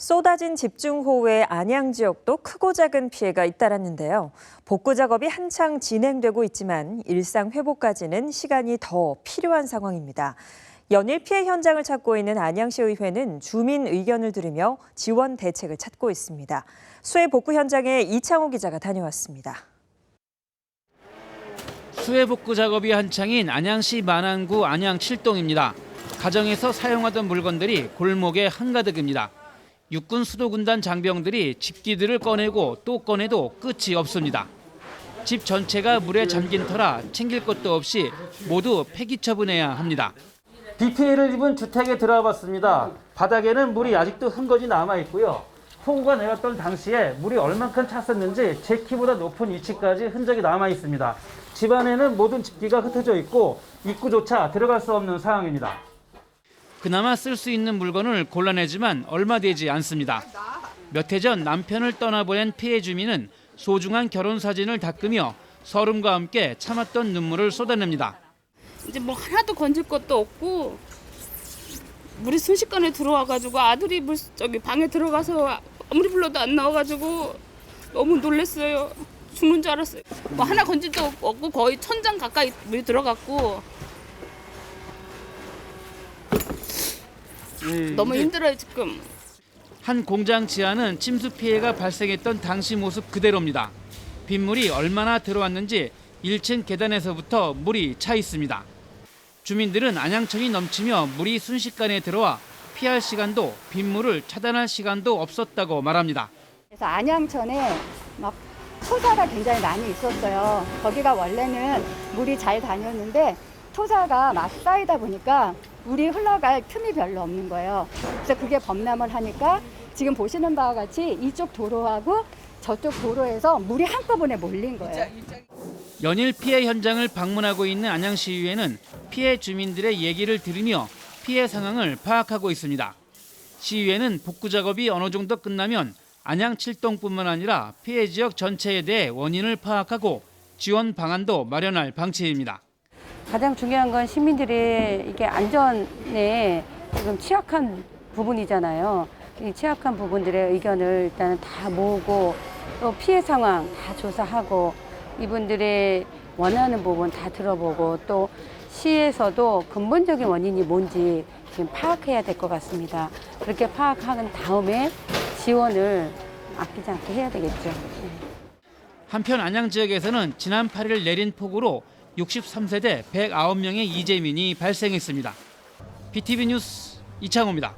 쏟아진 집중호우에 안양 지역도 크고 작은 피해가 잇따랐는데요. 복구 작업이 한창 진행되고 있지만 일상 회복까지는 시간이 더 필요한 상황입니다. 연일 피해 현장을 찾고 있는 안양시의회는 주민 의견을 들으며 지원 대책을 찾고 있습니다. 수해 복구 현장에 이창호 기자가 다녀왔습니다. 수해 복구 작업이 한창인 안양시 만안구 안양 7동입니다. 가정에서 사용하던 물건들이 골목에 한가득입니다. 육군 수도군단 장병들이 집기들을 꺼내고 또 꺼내도 끝이 없습니다. 집 전체가 물에 잠긴 터라 챙길 것도 없이 모두 폐기 처분해야 합니다. 비 피해를 입은 주택에 들어와 봤습니다. 바닥에는 물이 아직도 흥건히 남아 있고요. 폭우가 내렸던 당시에 물이 얼만큼 찼었는지 제 키보다 높은 위치까지 흔적이 남아 있습니다. 집안에는 모든 집기가 흩어져 있고 입구조차 들어갈 수 없는 상황입니다. 그나마 쓸 수 있는 물건을 골라내지만 얼마 되지 않습니다. 몇 해 전 남편을 떠나보낸 피해 주민은 소중한 결혼 사진을 닦으며 서름과 함께 참았던 눈물을 쏟아냅니다. 이제 뭐 하나도 건질 것도 없고 물이 순식간에 들어와가지고 아들이 물 저기 방에 들어가서 아무리 불러도 안 나와가지고 너무 놀랐어요. 죽는 줄 알았어요. 뭐 하나 건질 데 없고 거의 천장 가까이 물이 들어갔고 너무 힘들어요 지금. 한 공장 지하는 침수 피해가 발생했던 당시 모습 그대로입니다. 빗물이 얼마나 들어왔는지 1층 계단에서부터 물이 차 있습니다. 주민들은 안양천이 넘치며 물이 순식간에 들어와 피할 시간도 빗물을 차단할 시간도 없었다고 말합니다. 그래서 안양천에 막 토사가 굉장히 많이 있었어요. 거기가 원래는 물이 잘 다녔는데 토사가 막 쌓이다 보니까 물이 흘러갈 틈이 별로 없는 거예요. 그래서 그게 범람을 하니까 지금 보시는 바와 같이 이쪽 도로하고 저쪽 도로에서 물이 한꺼번에 몰린 거예요. 연일 피해 현장을 방문하고 있는 안양시의회는 피해 주민들의 얘기를 들으며 피해 상황을 파악하고 있습니다. 시의회는 복구 작업이 어느 정도 끝나면 안양 7동뿐만 아니라 피해 지역 전체에 대해 원인을 파악하고 지원 방안도 마련할 방침입니다. 가장 중요한 건 시민들의 이게 안전에 지금 취약한 부분이잖아요. 이 취약한 부분들의 의견을 일단 다 모으고 또 피해 상황 다 조사하고 이분들의 원하는 부분 다 들어보고 또 시에서도 근본적인 원인이 뭔지 지금 파악해야 될 것 같습니다. 그렇게 파악한 다음에 지원을 아끼지 않게 해야 되겠죠. 네. 한편 안양 지역에서는 지난 8일 내린 폭우로 63세대 109명의 이재민이 발생했습니다. BTV 뉴스 이창호입니다.